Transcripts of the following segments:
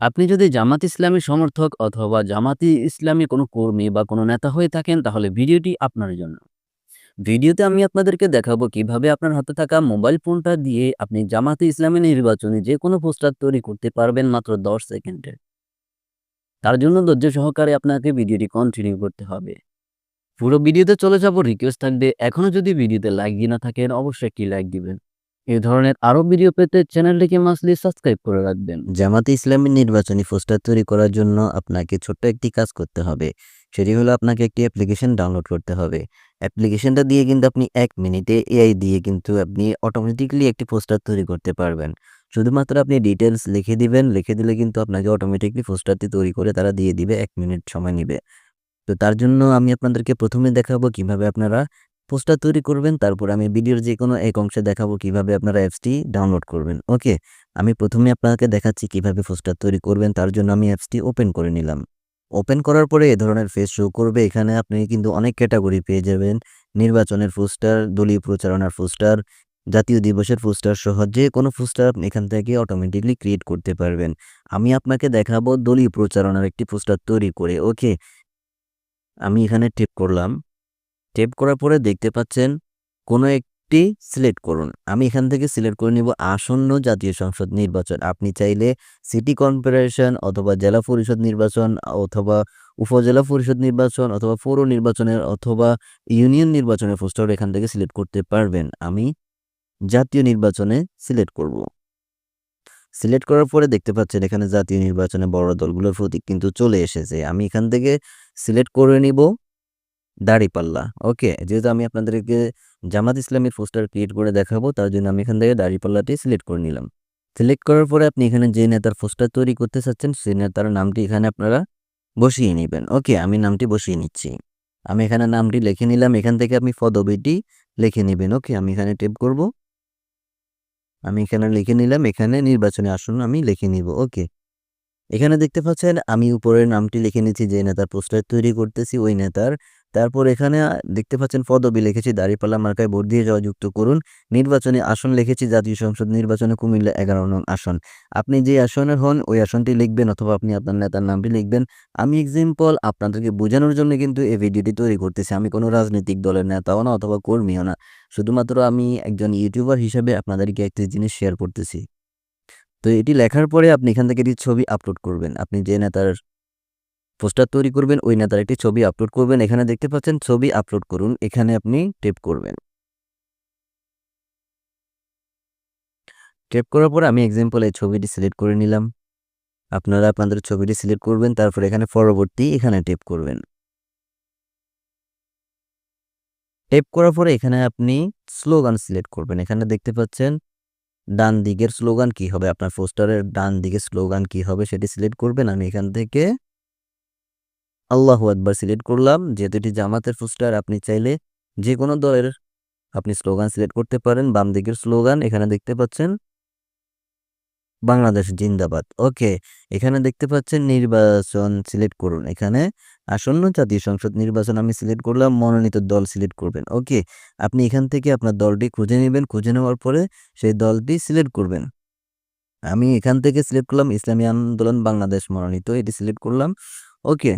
আপনি যদি জামাত ইসলামী সমর্থক অথবা জামাতি ইসলামী কোনো কর্মী বা কোনো নেতা হয়ে থাকেন, তাহলে ভিডিওটি আপনার জন্য। ভিডিওতে আমি আপনাদেরকে দেখাবো কীভাবে আপনার হাতে থাকা মোবাইল ফোনটা দিয়ে আপনি জামাতে ইসলামী নির্বাচনে যে কোনো পোস্টার তৈরি করতে পারবেন মাত্র 10 সেকেন্ডে। তার জন্য ধৈর্য সহকারে আপনাকে ভিডিওটি কন্টিনিউ করতে হবে। পুরো ভিডিওতে চলে যাব রিকোয়েস্ট থাকবে, এখনও যদি ভিডিওতে লাইক দিয়ে না থাকেন, অবশ্যই একটি লাইক দিবেন। এই ধরনের আরও ভিডিও পেতে চ্যানেলটিকে মাসলি সাবস্ক্রাইব করে রাখবেন। জামাতে ইসলামী নির্বাচনী পোস্টার তৈরি করার জন্য আপনাকে ছোট্ট একটি কাজ করতে হবে। সেটি হলো আপনাকে একটি অ্যাপ্লিকেশন ডাউনলোড করতে হবে। অ্যাপ্লিকেশনটা দিয়ে কিন্তু আপনি এক মিনিটে এআই দিয়ে কিন্তু আপনি অটোমেটিকলি একটি পোস্টার তৈরি করতে পারবেন। শুধুমাত্র আপনি ডিটেলস লিখে দিবেন, লিখে দিলে কিন্তু আপনাকে অটোমেটিকলি পোস্টারটি তৈরি করে তারা দিয়ে দিবে, এক মিনিট সময় নেবে। তো তার জন্য আমি আপনাদেরকে প্রথমে দেখাবো কীভাবে আপনারা পোস্টার তৈরি করবেন, তারপর আমি ভিডিওর যে কোনো এক অংশে দেখাবো কীভাবে আপনারা অ্যাপসটি ডাউনলোড করবেন। ওকে, আমি প্রথমে আপনাকে দেখাচ্ছি কীভাবে পোস্টার তৈরি করবেন, তার জন্য আমি অ্যাপসটি ওপেন করে নিলাম। ওপেন করার পরে এ ধরনের ফেস শো করবে, এখানে আপনি কিন্তু অনেক ক্যাটাগরি পেয়ে যাবেন। নির্বাচনের পোস্টার, দলীয় প্রচারণার পোস্টার, জাতীয় দিবসের পোস্টার সহ যে কোনো পোস্টার আপনি এখান থেকে অটোমেটিকলি ক্রিয়েট করতে পারবেন। আমি আপনাকে দেখাবো দলীয় প্রচারণার একটি পোস্টার তৈরি করে, ওকে। আমি এখানে টেপ করলাম। টেপ করার পরে দেখতে পাচ্ছেন কোনো একটি সিলেক্ট করুন। আমি এখান থেকে সিলেক্ট করে নিব আসন্ন জাতীয় সংসদ নির্বাচন। আপনি চাইলে সিটি কর্পোরেশন অথবা জেলা পরিষদ নির্বাচন অথবা উপজেলা পরিষদ নির্বাচন অথবা পৌর নির্বাচনের অথবা ইউনিয়ন নির্বাচনের পোস্টার এখান থেকে সিলেক্ট করতে পারবেন। আমি জাতীয় নির্বাচনে সিলেক্ট করব। সিলেক্ট করার পরে দেখতে পাচ্ছেন এখানে জাতীয় নির্বাচনে বড় দলগুলোর প্রতীক কিন্তু চলে এসেছে। আমি এখান থেকে সিলেক্ট করে নিব। দাড়িপাল্লা ওকে, যেহেতু আমি আপনাদেরকে জামাত ইসলামের পোস্টার ক্রিয়েট করে দেখাবো, তার জন্য আমি এখান থেকে দাড়িপাল্লাটি সিলেক্ট করে নিলাম। সিলেক্ট করার পরে আপনি এখানে যে নেতার পোস্টার তৈরি করতে চাচ্ছেন সেই নেতার নামটি এখানে আপনারা বসিয়ে নেবেন। ওকে, আমি নামটি বসিয়ে নিচ্ছি। আমি এখানে নামটি লিখে নিলাম, এখান থেকে আপনি পদবিটি লিখে নেবেন। ওকে, আমি এখানে টেপ করব। আমি এখানে লিখে নিলাম, এখানে নির্বাচনে আসন, আমি লিখে নিব। ওকে, এখানে দেখতে পাচ্ছেন, আমি উপরের নামটি লিখে নিচ্ছি, যে নেতার পোস্টার তৈরি করতেছি, ওই নেতার তারপর এখানে দেখতে পাচ্ছেন পদবি লিখেছি, দাঁড়িপাল্লা মার্কায় ভোট দিয়ে যাওয়া যুক্ত করুন। নির্বাচনে আসন লিখেছি, জাতীয় সংসদ নির্বাচনে কুমিল্লা এগারো নং আসন। আপনি যে আসনের হন, ওই আসনটি লিখবেন অথবা আপনি আপনার নেতার নামটি লিখবেন। আমি এক্সাম্পল আপনাদেরকে বোঝানোর জন্য কিন্তু এই ভিডিওটি তৈরি করতেছি। আমি কোনো রাজনৈতিক দলের নেতাও না অথবা কর্মীও না। শুধুমাত্র আমি একজন ইউটিউবার হিসেবে আপনাদেরকে একটি জিনিস শেয়ার করতেছি। তো এটি লেখার পরে আপনি এখান থেকে একটি ছবি আপলোড করবেন। আপনি যে নেতার পোস্টার তৈরি করবেন, ওই নেতার একটি ছবি আপলোড করবেন, এখানে দেখতে পাচ্ছেন ছবি আপলোড করুন, এখানে আপনি টেপ করবেন। টেপ করার পর আমি এক্সাম্পল এই ছবিটি সিলেক্ট করে নিলাম। আপনারা আপনাদের ছবিটি সিলেক্ট করবেন, তারপর এখানে পরবর্তী এখানে টেপ করবেন। টেপ করার পরে এখানে আপনি স্লোগান সিলেক্ট করবেন, এখানে দেখতে পাচ্ছেন ডান দিকের স্লোগান কি হবে, আপনার পোস্টারের ডান দিকের স্লোগান কি হবে সেটি সিলেক্ট করবেন, আমি এখান থেকে আল্লাহ একবার সিলেক্ট করলাম। যেহেতু এটি জামাতের পোস্টার, আপনি চাইলে যে কোনো দলের আপনি স্লোগান সিলেক্ট করতে পারেন। বাম দিকের স্লোগান, এখানে দেখতে পাচ্ছেন বাংলাদেশ জিন্দাবাদ। ওকে, এখানে দেখতে পাচ্ছেন নির্বাচন সিলেক্ট করুন। এখানে আসন্ন জাতীয় সংসদ নির্বাচন আমি সিলেক্ট করলাম, মনোনীত দল সিলেক্ট করবেন। ওকে, আপনি এখান থেকে আপনার দলটি খুঁজে নেবেন। খুঁজে নেওয়ার পরে সেই দলটি সিলেক্ট করবেন। আমি এখান থেকে সিলেক্ট করলাম, ইসলামী আন্দোলন বাংলাদেশ মনোনীত, এটি সিলেক্ট করলাম। ওকে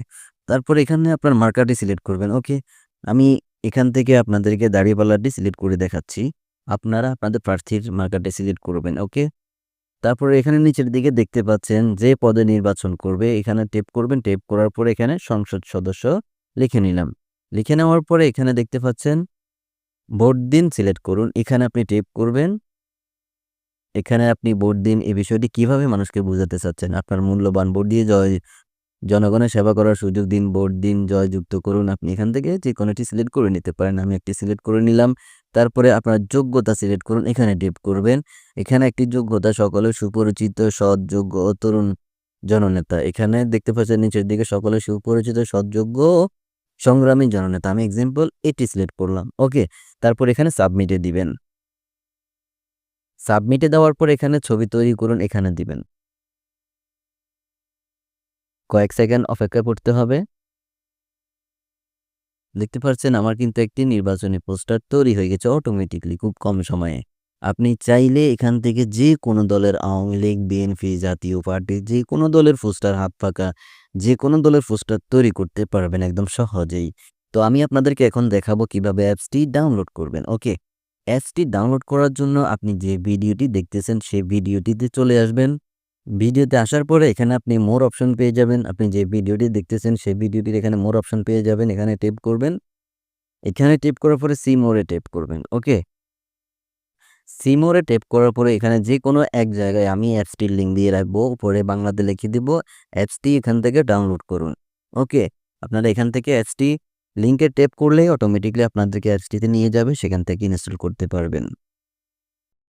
তারপর এখানে আপনার মার্কারটি সিলেক্ট করবেন। ওকে, আমি এখান থেকে আপনাদেরকে দাড়িপাল্লাটি সিলেক্ট করে দেখাচ্ছি। আপনারা আপনাদের প্রার্থীর মার্কারটি সিলেক্ট করবেন। ওকে, তারপরে এখানে নিচের দিকে দেখতে পাচ্ছেন যে পদে নির্বাচন করবে। এখানে টেপ করবেন। টেপ করার পরে এখানে সংসদ সদস্য লিখে নিলাম। লিখে নেওয়ার পরে এখানে দেখতে পাচ্ছেন, ভোট দিন সিলেক্ট করুন। এখানে আপনি টেপ করবেন। এখানে আপনি ভোট দিন এই বিষয়টি কীভাবে মানুষকে বোঝাতে চাচ্ছেন? আপনার মূল্যবান ভোট দিয়ে জয় জনগণের সেবা করার সুযোগ দিন, ভোট দিন জয়যুক্ত করুন। আপনি এখান থেকে যে কোনোটি সিলেক্ট করে নিতে পারেন। আমি একটি সিলেক্ট করে নিলাম। তারপরে আপনার যোগ্যতা সিলেক্ট করুন। এখানে টিপ করবেন। এখানে একটি যোগ্যতা সকলের সুপরিচিত সৎ যোগ্য ও তরুণ জননেতা। এখানে দেখতে পাচ্ছেন নিচের দিকে সকলের সুপরিচিত, সৎযোগ্য সংগ্রামী জননেতা। আমি এক্সাম্পল এটি সিলেক্ট করলাম। ওকে তারপর এখানে সাবমিটে দিবেন। সাবমিটে দেওয়ার পর এখানে ছবি তৈরি করুন। এখানে দিবেন। কয়েক সেকেন্ড অপেক্ষা করতে হবে দেখতে পাচ্ছেন আমার কিন্তু একটি নির্বাচনী পোস্টার তৈরি হয়ে গেছে অটোমেটিকলি খুব কম সময়ে আপনি চাইলে এখান থেকে যে কোনো দলের আওয়ামী লীগ, বিএনপি, জাতীয় পার্টি যে কোনো দলের পোস্টার হাত ফাঁকা যে কোনো দলের পোস্টার তৈরি করতে পারবেন একদম সহজেই। তো আমি আপনাদেরকে এখন দেখাবো কীভাবে অ্যাপসটি ডাউনলোড করবেন। ওকে? অ্যাপসটি ডাউনলোড করার জন্য আপনি যে ভিডিওটি দেখতেছেন সেই ভিডিওটিতে চলে আসবেন। ভিডিওতে আসার পরে এখানে আপনি মোর অপশন পেয়ে যাবেন। আপনি যে ভিডিওটি দেখতেছেন, সেই ভিডিওটির এখানে মোর অপশন পেয়ে যাবেন। এখানে টেপ করবেন। এখানে টেপ করার পরে সি মোরে টেপ করবেন। ওকে? সি মোরে টেপ করার পরে এখানে যেকোনো এক জায়গায় আমি অ্যাপসটির লিঙ্ক দিয়ে রাখব। উপরে বাংলাতে লিখে দিব। অ্যাপসটি এখান থেকে ডাউনলোড করুন। ওকে? আপনারা এখান থেকে অ্যাপসটি লিঙ্কে টেপ করলেই অটোমেটিক্যালি আপনাদেরকে অ্যাপসটিতে নিয়ে যাবে। সেখান থেকে ইনস্টল করতে পারবেন।